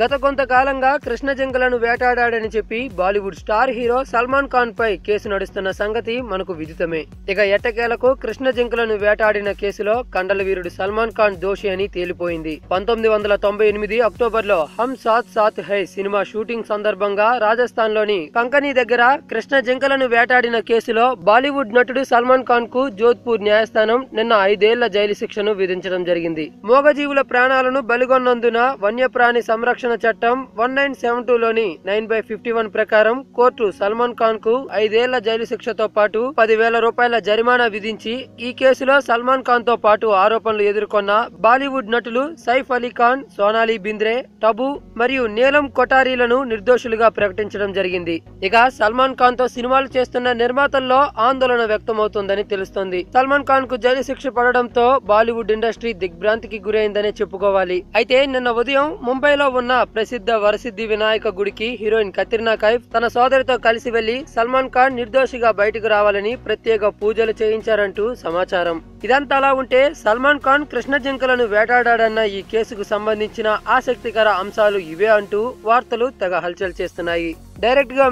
గత కొంతకాలంగా కృష్ణ జింకలను వేటాడాడని చెప్పి Bollywood star hero Salman Khan పై కేసు నడుస్తున్న సంగతి మనకు విదితమే. ఇక ఎట్టకేలకు కృష్ణ జింకలను వేటాడిన కేసులో కండల వీరుడు సల్మాన్ ఖాన్ దోషి అని తేలిపోయింది. పంతొమ్మిది వందల తొంభై ఎనిమిది అక్టోబర్లో Hum Saath Saath high cinema shooting సందర్భంగా రాజస్థాన్లోని కంకనీ దగ్గర కృష్ణ జింకలను వేటాడిన కేసులో బాలీవుడ్ నటుడు సల్మాన్ ఖాన్కు జోధ్పూర్ న్యాయస్థానం నిన్న ఐదేళ్ళ జైలు శిక్షను విధించడం జరిగింది. మూగజీవుల ప్రాణాలను బలిగొన్నందున వన్యప్రాణి సంరక్షణ చట్టం వన్ నైన్ సెవెన్ టూ లోని నైన్ బై ఫిఫ్టీ వన్ ప్రకారం కోర్టు సల్మాన్ ఖాన్కు ఐదేళ్ళ జైలు శిక్షతో పాటు పదివేల రూపాయల జరిమానా విధించి ఈ కేసులో సల్మాన్ ఖాన్తో పాటు ఆరోపణలు ఎదుర్కొన్న బాలీవుడ్ నటులు సైఫ్ అలీ ఖాన్ సోనాలి బింద్రే టబు మరియు నీలం కొటారీలను నిర్దోషులుగా ప్రకటించడం జరిగింది. ఇక సల్మాన్ ఖాన్తో సినిమాలు చేస్తున్న నిర్మాతల్లో ఆందోళన వ్యక్తమవుతుందని తెలుస్తోంది. సల్మాన్ ఖాన్కు జైలు శిక్ష పడడంతో బాలీవుడ్ ఇండస్ట్రీ దిగ్భ్రాంతికి గురైందనే చెప్పుకోవాలి. అయితే నిన్న ఉదయం ముంబైలో ఉన్న ప్రసిద్ధ వరసిద్ధి వినాయక గుడికి హీరోయిన్ కత్రినా కైఫ్ తన సోదరితో కలిసి వెళ్ళి సల్మాన్ ఖాన్ నిర్దోషిగా బయటకు రావాలని ప్రత్యేక పూజలు చేయించారంటూ సమాచారం. ఇదంతా అలా ఉంటే సల్మాన్ ఖాన్ కృష్ణ జింకలను వేటాడాడన్న ఈ కేసుకు సంబంధించిన ఆసక్తికర అంశాలు ఇవే అంటూ వార్తలు తెగ హల్చల్ చేస్తున్నాయి. డైరెక్ట్గా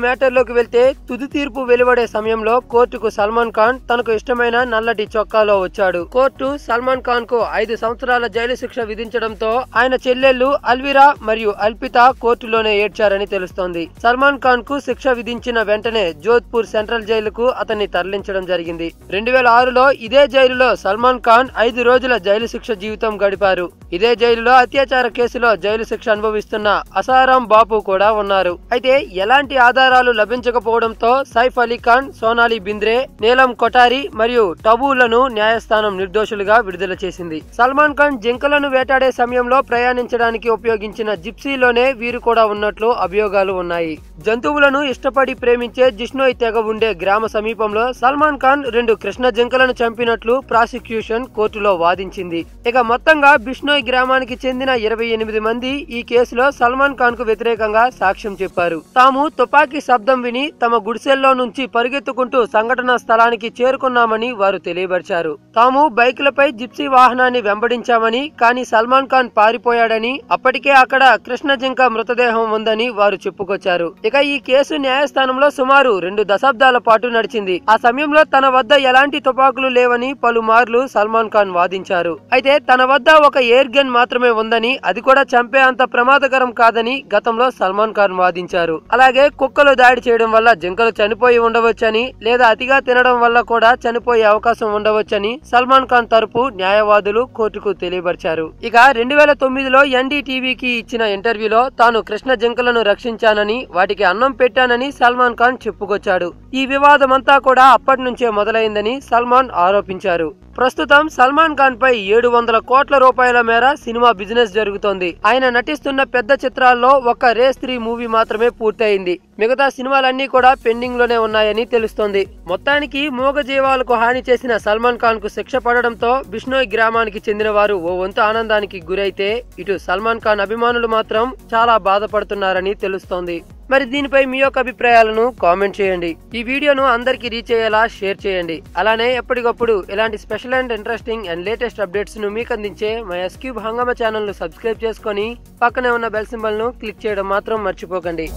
వెళ్తే తుది తీర్పు వెలువడే సమయంలో కోర్టుకు సల్మాన్ ఖాన్ తనకు ఇష్టమైన నల్లటి చొక్కాలో వచ్చాడు. కోర్టు సల్మాన్ ఖాన్కు ఐదు సంవత్సరాల జైలు శిక్ష విధించడంతో ఆయన చెల్లెళ్ళు అల్విరా మరియు అల్పిత కోర్టులోనే ఏడ్చారని తెలుస్తోంది. సల్మాన్ ఖాన్కు శిక్ష విధించిన వెంటనే జోధ్పూర్ సెంట్రల్ జైలుకు అతన్ని తరలించడం జరిగింది. రెండు వేల ఆరులో ఇదే జైలులో సల్మాన్ ఖాన్ ఐదు రోజుల జైలు శిక్ష జీవితం గడిపారు. ఇదే జైలులో అత్యాచార కేసులో జైలు శిక్ష అనుభవిస్తున్న అసారాం బాపు కూడా ఉన్నారు. అయితే ఎలా ఎలాంటి ఆధారాలు లభించకపోవడంతో సైఫ్ అలీ ఖాన్ సోనాలి బింద్రే నీలం కొటారి మరియు టబూలను న్యాయస్థానం నిర్దోషులుగా విడుదల చేసింది. సల్మాన్ ఖాన్ జింకలను వేటాడే సమయంలో ప్రయాణించడానికి ఉపయోగించిన జిప్సీలోనే వీరు కూడా ఉన్నట్లు అభియోగాలు ఉన్నాయి. జంతువులను ఇష్టపడి ప్రేమించే జిష్ణోయ్ తెగ ఉండే గ్రామ సమీపంలో సల్మాన్ ఖాన్ రెండు కృష్ణ జింకలను చంపినట్లు ప్రాసిక్యూషన్ కోర్టులో వాదించింది. ఇక మొత్తంగా బిష్నోయ్ గ్రామానికి చెందిన ఇరవై ఎనిమిది మంది ఈ కేసులో సల్మాన్ ఖాన్కు వ్యతిరేకంగా సాక్ష్యం చెప్పారు. తాము తుపాకీ శబ్దం విని తమ గుడిసెల్లో నుంచి పరిగెత్తుకుంటూ సంఘటనా స్థలానికి చేరుకున్నామని వారు తెలియపరిచారు తాము బైకులపై జిప్సీ వాహనాన్ని వెంబడించామని కానీ సల్మాన్ ఖాన్ పారిపోయాడని అప్పటికే అక్కడ కృష్ణ జింక మృతదేహం ఉందని వారు చెప్పుకొచ్చారు. ఇక ఈ కేసు న్యాయస్థానంలో సుమారు రెండు దశాబ్దాల పాటు నడిచింది. ఆ సమయంలో తన వద్ద ఎలాంటి తుపాకులు లేవని పలుమార్లు సల్మాన్ ఖాన్ వాదించారు. అయితే తన వద్ద ఒక ఎయిర్ గన్ మాత్రమే ఉందని అది కూడా చంపే అంత ప్రమాదకరం కాదని గతంలో సల్మాన్ ఖాన్ వాదించారు. అలాగే అలాగే కుక్కలు దాడి చేయడం వల్ల జింకలు చనిపోయి ఉండవచ్చని లేదా అతిగా తినడం వల్ల కూడా చనిపోయే అవకాశం ఉండవచ్చని సల్మాన్ ఖాన్ తరపు న్యాయవాదులు కోర్టుకు తెలియపరిచారు. ఇక రెండు వేల తొమ్మిదిలో ఎన్డీటీవీకి ఇచ్చిన ఇంటర్వ్యూలో తాను కృష్ణ జింకలను రక్షించానని వాటికి అన్నం పెట్టానని సల్మాన్ ఖాన్ చెప్పుకొచ్చాడు. ఈ వివాదమంతా కూడా అప్పటి నుంచే మొదలైందని సల్మాన్ ఆరోపించారు. ప్రస్తుతం సల్మాన్ ఖాన్ పై ఏడు వందల కోట్ల రూపాయల మేర సినిమా బిజినెస్ జరుగుతోంది. ఆయన నటిస్తున్న పెద్ద చిత్రాల్లో ఒక్క రేస్ త్రీ మూవీ మాత్రమే పూర్తయింది. మిగతా సినిమాలన్నీ కూడా పెండింగ్లోనే ఉన్నాయని తెలుస్తోంది. మొత్తానికి మూగ జీవాలకు హాని చేసిన సల్మాన్ ఖాన్కు శిక్ష పడడంతో బిష్నోయ్ గ్రామానికి చెందిన వారు ఓ వంతు ఆనందానికి గురైతే ఇటు సల్మాన్ ఖాన్ అభిమానులు మాత్రం చాలా బాధపడుతున్నారని తెలుస్తోంది. మరి దీనిపై మీ యొక్క అభిప్రాయాలను కామెంట్ చేయండి. ఈ వీడియోను అందరికీ రీచ్ అయ్యేలా షేర్ చేయండి. అలానే ఎప్పటికప్పుడు ఇలాంటి special and interesting and latest అప్డేట్స్ను మీకు అందించే మా ఎస్క్యూబ్ హంగమ ఛానల్ను సబ్స్క్రైబ్ చేసుకొని పక్కనే ఉన్న బెల్ సింబల్ను క్లిక్ చేయడం మాత్రం మర్చిపోకండి.